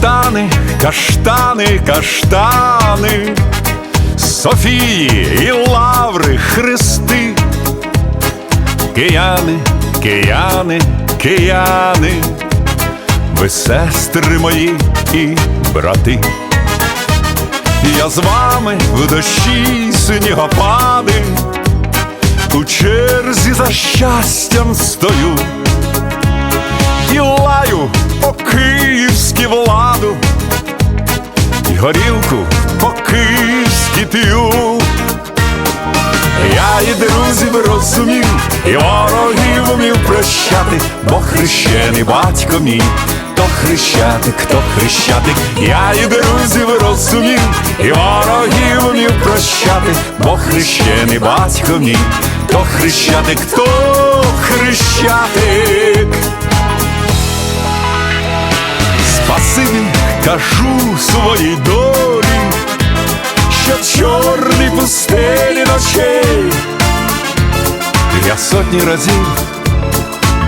Каштани, каштани, каштани, Софії і лаври хрести, кияни, кияни, кияни, ви сестри мої і брати. Я з вами в дощі снігопади, у черзі за щастям стою. І лаю по і горілку по київськи п'ю. Я і друзів розумів, і ворогів умів прощати, бо хрещений батько мій, то хрещатик, то хрещатик, я і друзів розумів, і ворогів умів прощати, бо хрещений батько мій, то хрещатик, то хрещатик. Кажу своїй долі, що чорний пустелі ночей. Я сотні разів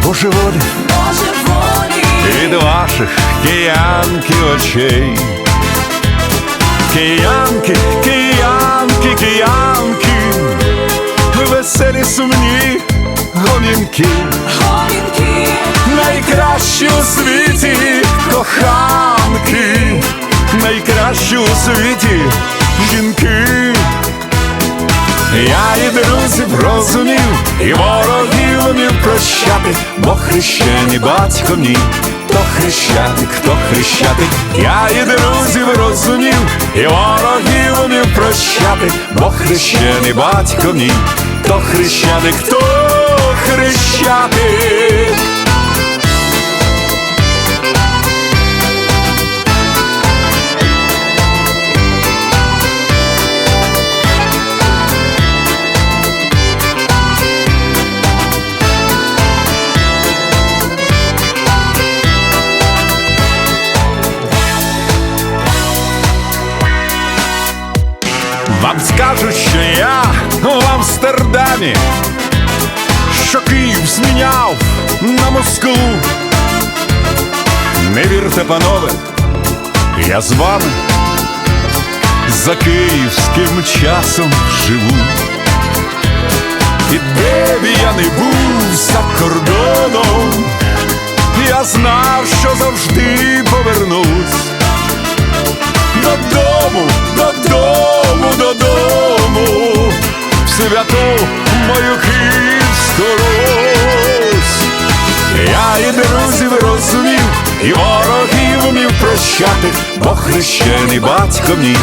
божеволі Боже волі, від ваших киянки очей. Киянки, киянки, киянки, веселі сумні гомінки, гомінки, найкращі у світі коханки, найкращі у світі жінки. Я і друзів розумів, і ворогів умів прощати, бо хрещений батько мій, то хрещатик, то хрещатик, я і друзів розумів, і ворогів умів прощати, бо хрещений батько мій, то хрещатик, то хрещатик. Вам скажуть, що я в Амстердамі, що Київ зміняв на Москву. Не вірте, панове, я з вами за київським часом живу. І де б я не був святу мою київську Русь. Я і друзів розумів, і ворогів умів прощати, бо хрещений батько мій,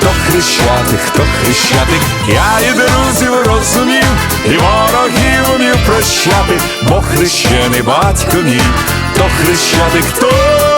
то хрещатик, хто хрещатик, я і друзів розумів, і ворогів умів прощати, бо хрещений батько мій, то хрещатик, хто хрещатик.